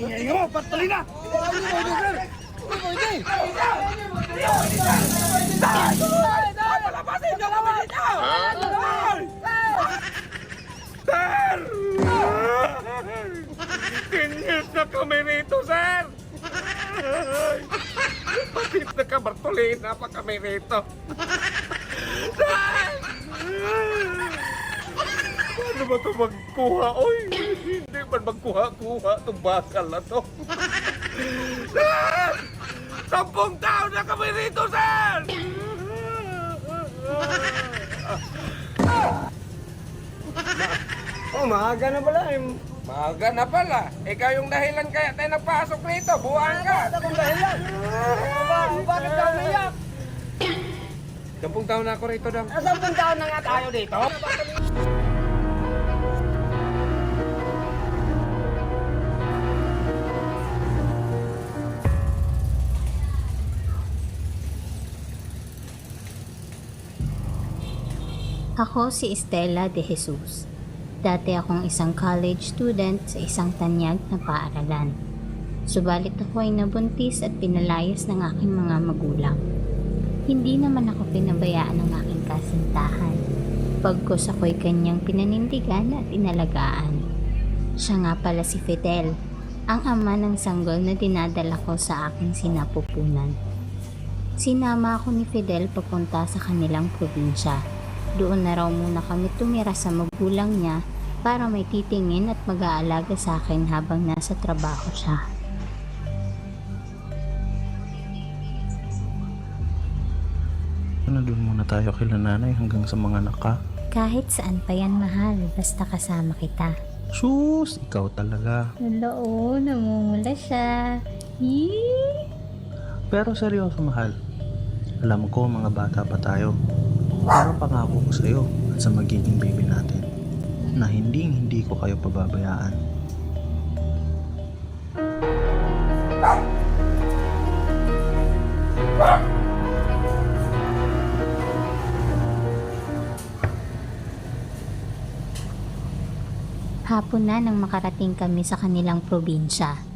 Ingay mo, patuloy na! Papalabasin niyo kami dito! Sir! Kinyas na kami rito, sir! Patip na ka, Bartolina pa kami rito. Paano ba ito magkuha? Oy, hindi man magkuha-kuha itong bakal na to. Sampung taon na kami rito, sir! Oh, maaga na pala. Eh. Maaga na pala. Ikaw yung dahilan kaya tayo nagpasok rito. Buwan ka. Akong dahilan. Ba- Bakit ka umiyak? Sampung taon na ako rito, Dam. Sampung taon na nga tayo dito. Ako si Estela de Jesus. Dati akong isang college student sa isang tanyag na paaralan. Subalit ako ay nabuntis at pinalayas ng aking mga magulang. Hindi naman ako pinabayaan ng aking kasintahan. Pagkos ako'y kanyang pinanindigan at inalagaan. Siya nga pala si Fidel, ang ama ng sanggol na dinadala ko sa aking sinapupunan. Sinama ako ni Fidel papunta sa kanilang probinsya. Doon na raw muna kami tumira sa magulang niya para may titingin at mag-aalaga sa akin habang nasa trabaho siya. Na doon muna tayo kila nanay hanggang sa mga anak ka. Kahit saan pa yan mahal, basta kasama kita. Sus, ikaw talaga. Oo, namumula siya. Yee! Pero seryoso mahal. Alam ko mga bata pa tayo. Pero pangako ko sa'yo at sa magiging baby natin na hindi hindi ko kayo pababayaan. Hapon na nang makarating kami sa kanilang probinsya.